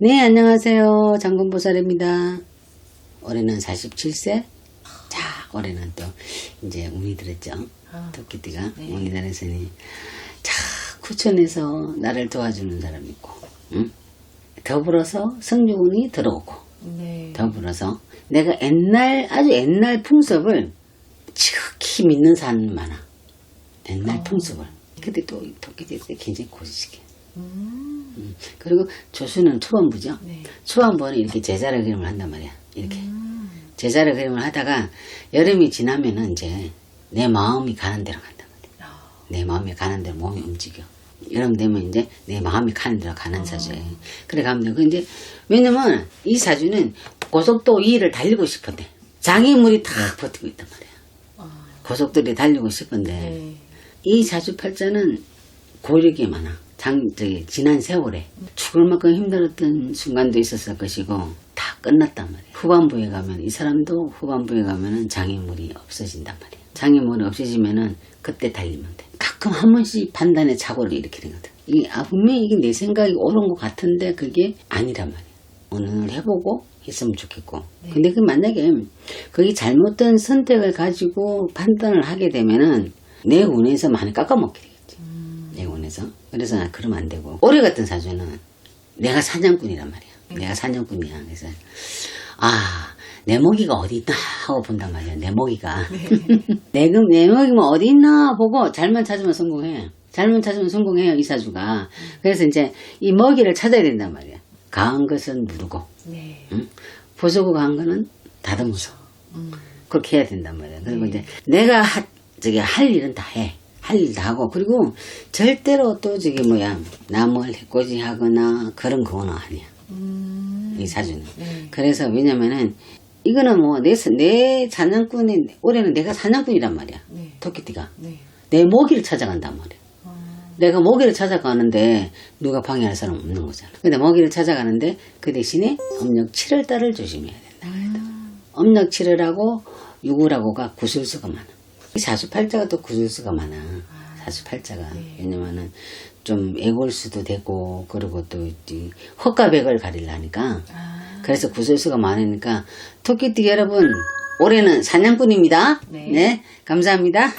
네, 안녕하세요. 장군보살입니다. 올해는 47세. 자, 올해는 또 이제 운이 들었죠. 아, 토끼띠가 네. 운이 들었으니 자, 구천에서 나를 도와주는 사람이 있고, 응? 더불어서 성주운이 들어오고, 네. 더불어서 내가 옛날 아주 옛날 풍습을 지극히 믿는 사람이 많아. 옛날 어. 풍습을. 근데 또 토끼띠 때 굉장히 고지식해. 음, 음. 그리고 조수는 초반부죠. 네. 초반부는 이렇게 제자를 그림을 한단 말이야. 이렇게 음, 제자를 그림을 하다가 여름이 지나면은 이제 내 마음이 가는 대로 간단 말이야. 아, 내 마음이 가는 대로 몸이 움직여. 여름 되면 이제 내 마음이 가는 대로 가는 사주에. 그래 가면 돼. 근데 왜냐면 이 사주는 고속도 위를 달리고 싶은데 장애물이 다 버티고 있단 말이야. 아, 고속도로에 달리고 싶은데 네. 이 사주 팔자는 고력이 많아. 장, 저기, 지난 세월에 죽을 만큼 힘들었던 순간도 있었을 것이고, 다 끝났단 말이야. 후반부에 가면, 이 사람도 후반부에 가면은 장애물이 없어진단 말이야. 장애물이 없어지면은 그때 달리면 돼. 가끔 한 번씩 판단의 착오를 일으키는 거든. 이게, 아, 분명히 이게 내 생각이 옳은 것 같은데 그게 아니란 말이야. 오늘 해보고 했으면 좋겠고. 근데 그 만약에 거기 잘못된 선택을 가지고 판단을 하게 되면은 내 운에서 많이 깎아먹게 운에서. 그래서 나 그러면 안 되고. 올해 같은 사주는 내가 사냥꾼이란 말이야. 내가 사냥꾼이야. 그래서 아, 내 먹이가 어디 있나 하고 본단 말이야. 내 먹이가. 내, 금- 내 먹이면 어디 있나 보고 잘만 찾으면 성공해. 잘만 찾으면 성공해요. 이 사주가. 그래서 이제 이 먹이를 찾아야 된단 말이야. 강한 것은 무르고, 네. 응? 보수고 강한 거는 다듬어서. 음, 그렇게 해야 된단 말이야. 그리고 이제 내가 하, 저기 할 일은 다 해. 할일다 하고 그리고 절대로 또 저기 뭐야 남을 해코지 하거나 그런 거는 아니야. 음, 이 사주는. 네. 그래서 왜냐면은 이거는 뭐내내 사냥꾼이 올해는 내가 사냥꾼이란 말이야. 네. 토끼띠가 네. 내 모기를 찾아간단 말이야. 아, 내가 모기를 찾아가는데 누가 방해할 사람 없는 거잖아. 근데 모기를 찾아가는데 그 대신에 음력 7월달을 조심해야 된다. 음, 음력 7월하고 6월하고가 구술수가 많아. 이 사주팔자가 또 구술수가 많아. 사주팔자가. 네. 왜냐면은 좀 애골수도 되고, 그리고 또이 헛가백을 가리려니까. 아, 그래서 구술수가 많으니까, 토끼띠 여러분, 올해는 사냥꾼입니다. 네. 네 감사합니다.